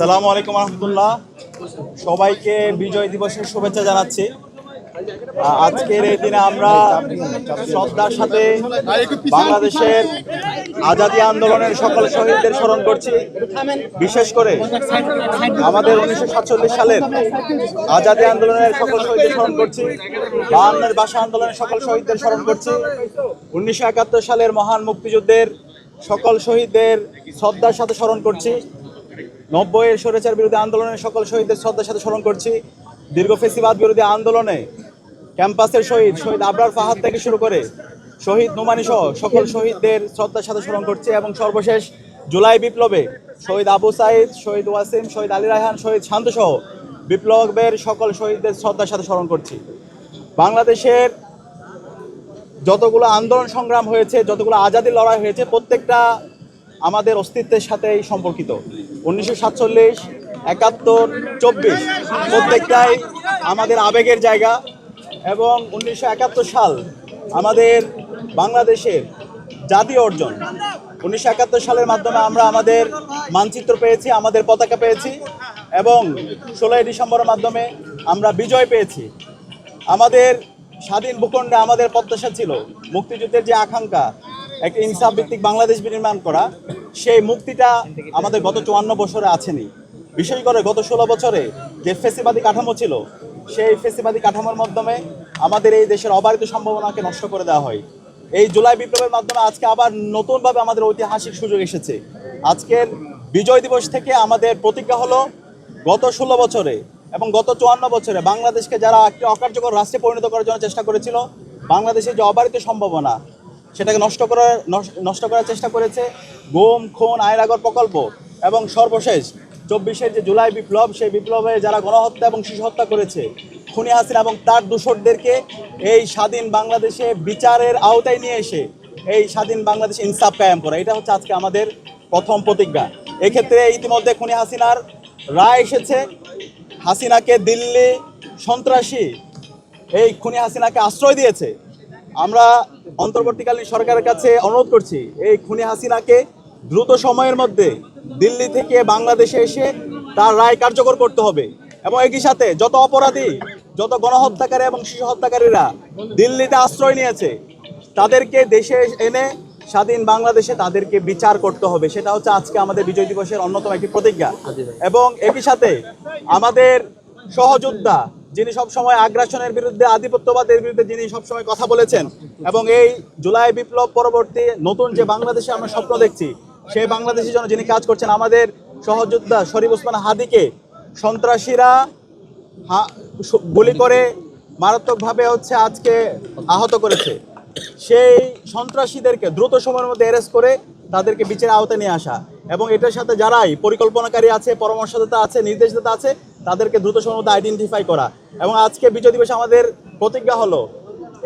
সালামু আলাইকুম রহমতুল্লাহ। সবাইকে বিজয় দিবসের শুভেচ্ছা জানাচ্ছি। আজকের এই দিনে আমরা শ্রদ্ধার সাথে বাংলাদেশের আজাদী আন্দোলনের সকল শহীদদের স্মরণ করছি। বিশেষ করে আমাদের উনিশশো সাতচল্লিশ সালের আজাদী আন্দোলনের সকল শহীদদের স্মরণ করছি। বাহান্নের ভাষা আন্দোলনের সকল শহীদদের স্মরণ করছি। উনিশশো একাত্তর সালের মহান মুক্তিযুদ্ধের সকল শহীদদের শ্রদ্ধার সাথে স্মরণ করছি। নব্বইয়ের স্বৈরাচার বিরোধী আন্দোলনের সকল শহীদদের শ্রদ্ধার সাথে স্মরণ করছি। দীর্ঘ ফেসিবাদ বিরোধী আন্দোলনে ক্যাম্পাসের শহীদ শহীদ আবরার ফাহাদ থেকে শুরু করে শহীদ নোমানি সহ সকল শহীদদের শ্রদ্ধার সাথে স্মরণ করছি এবং সর্বশেষ জুলাই বিপ্লবে শহীদ আবু সাইদ, শহীদ ওয়াসিম, শহীদ আলী রায়হান, শহীদ শান্ত সহ বিপ্লবের সকল শহীদদের শ্রদ্ধার সাথে স্মরণ করছি। বাংলাদেশের যতগুলো আন্দোলন সংগ্রাম হয়েছে, যতগুলো আজাদি লড়াই হয়েছে, প্রত্যেকটা আমাদের অস্তিত্বের সাথেই সম্পর্কিত। উনিশশো সাতচল্লিশ, একাত্তর, চব্বিশ, প্রত্যেকটাই আমাদের আবেগের জায়গা এবং উনিশশো একাত্তর সাল আমাদের বাংলাদেশের জাতীয় অর্জন। উনিশশো একাত্তর সালের মাধ্যমে আমরা আমাদের মানচিত্র পেয়েছি, আমাদের পতাকা পেয়েছি এবং ষোলোই ডিসেম্বরের মাধ্যমে আমরা বিজয় পেয়েছি। আমাদের স্বাধীন ভূখণ্ডে আমাদের প্রত্যাশা ছিল, মুক্তিযুদ্ধের যে আকাঙ্ক্ষা একটা ইনসাফ ভিত্তিক বাংলাদেশ বিনির্মাণ করা, সেই মুক্তিটা আমাদের গত চুয়ান্ন বছরে আসেনি বিশেষ করে গত ষোলো বছরে যে ফেসিবাদী কাঠামো ছিল, সেই ফেসিবাদী কাঠামোর মাধ্যমে আমাদের এই দেশের অবারিত সম্ভাবনাকে নষ্ট করে দেওয়া হয়। এই জুলাই বিপ্লবের মাধ্যমে আজকে আবার নতুনভাবে আমাদের ঐতিহাসিক সুযোগ এসেছে। আজকের বিজয় দিবস থেকে আমাদের প্রতিজ্ঞা হলো, গত ষোলো বছরে এবং গত চুয়ান্ন বছরে বাংলাদেশকে যারা একটি অকার্যকর রাষ্ট্রে পরিণত করার জন্য চেষ্টা করেছিল, বাংলাদেশের যে অবারিত সম্ভাবনা সেটাকে নষ্ট করার নষ্ট- করার চেষ্টা করেছে গোম, খুন আয়নাগর প্রকল্প এবং সর্বশেষ চব্বিশের যে জুলাই বিপ্লব, সেই বিপ্লবে যারা গণহত্যা এবং শিশু হত্যা করেছে, খুনি হাসিনা এবং তার দূষরদেরকে এই স্বাধীন বাংলাদেশে বিচারের আওতায় নিয়ে এসে এই স্বাধীন বাংলাদেশ ইনসাফ কায়েম করা। এটা হচ্ছে আজকে আমাদের প্রথম প্রতিজ্ঞা। এক্ষেত্রে ইতিমধ্যে খুনি হাসিনার রায় এসেছে। হাসিনাকে দিল্লি সন্ত্রাসী এই খুনি হাসিনাকে আশ্রয় দিয়েছে। আমরা অন্তর্বর্তীকালীন সরকারের কাছে অনুরোধ করছি, এই খুনি হাসিনাকে দ্রুত সময়ের মধ্যে দিল্লি থেকে বাংলাদেশে এসে তার রায় কার্যকর করতে হবে। এবং একই সাথে যত অপরাধী, যত গণহত্যাকারী এবং শিশু হত্যাকারীরা দিল্লিতে আশ্রয় নিয়েছে, তাদেরকে দেশে এনে স্বাধীন বাংলাদেশে তাদেরকে বিচার করতে হবে। সেটা হচ্ছে আজকে আমাদের বিজয় দিবসের অন্যতম একটি প্রতিজ্ঞা। এবং একই সাথে আমাদের সহযোদ্ধা যিনি সবসময় আগ্রাসনের বিরুদ্ধে, আধিপত্যবাদের বিরুদ্ধে যিনি সবসময় কথা বলেছেন এবং এই জুলাই বিপ্লব পরবর্তী নতুন যে বাংলাদেশে আমরা স্বপ্ন দেখছি, সেই বাংলাদেশের জন্য যিনি কাজ করছেন আমাদের সহযোদ্ধা শরীফ ওসমান হাদিকে, সন্ত্রাসীরা গুলি করে মারাত্মকভাবে হচ্ছে আজকে আহত করেছে। সেই সন্ত্রাসীদেরকে দ্রুত সময়ের মধ্যে অ্যারেস্ট করে তাদেরকে বিচারের আওতায় নিয়ে আসা এবং এটার সাথে যারাই পরিকল্পনাকারী আছে, পরামর্শদাতা আছে, নির্দেশদাতা আছে তাদেরকে দ্রুত সময়ের মধ্যে আইডেন্টিফাই করা। এবং আজকে বিজয় দিবসে আমাদের প্রতিজ্ঞা হলো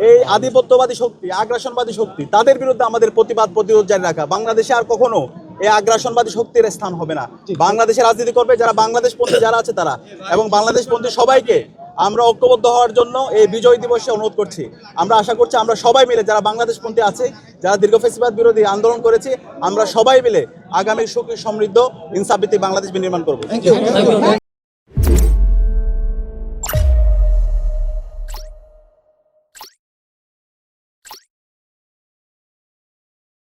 এই আধিপত্যবাদী শক্তি আগ্রাসনবাদী শক্তি তাদের বিরুদ্ধে আমাদের প্রতিবাদ প্রতিরোধ জারি রাখা। বাংলাদেশে আর কখনো এই আগ্রাসনবাদী শক্তির স্থান হবে না। বাংলাদেশে রাজনীতি করবে যারা বাংলাদেশ পন্থী যারা আছে তারা। এবং বাংলাদেশ পন্থী সবাইকে আমরা ঐক্যবদ্ধ হওয়ার জন্য এই বিজয় দিবসে অনুরোধ করছি। আমরা আশা করছি আমরা সবাই মিলে যারা বাংলাদেশ পন্থী আছে যারা দীর্ঘ ফেসিবাদ বিরোধী আন্দোলন করেছি আমরা সবাই মিলে আগামী সুখী সমৃদ্ধ ইনসাফ ভিত্তিক বাংলাদেশ বিনির্মাণ করব।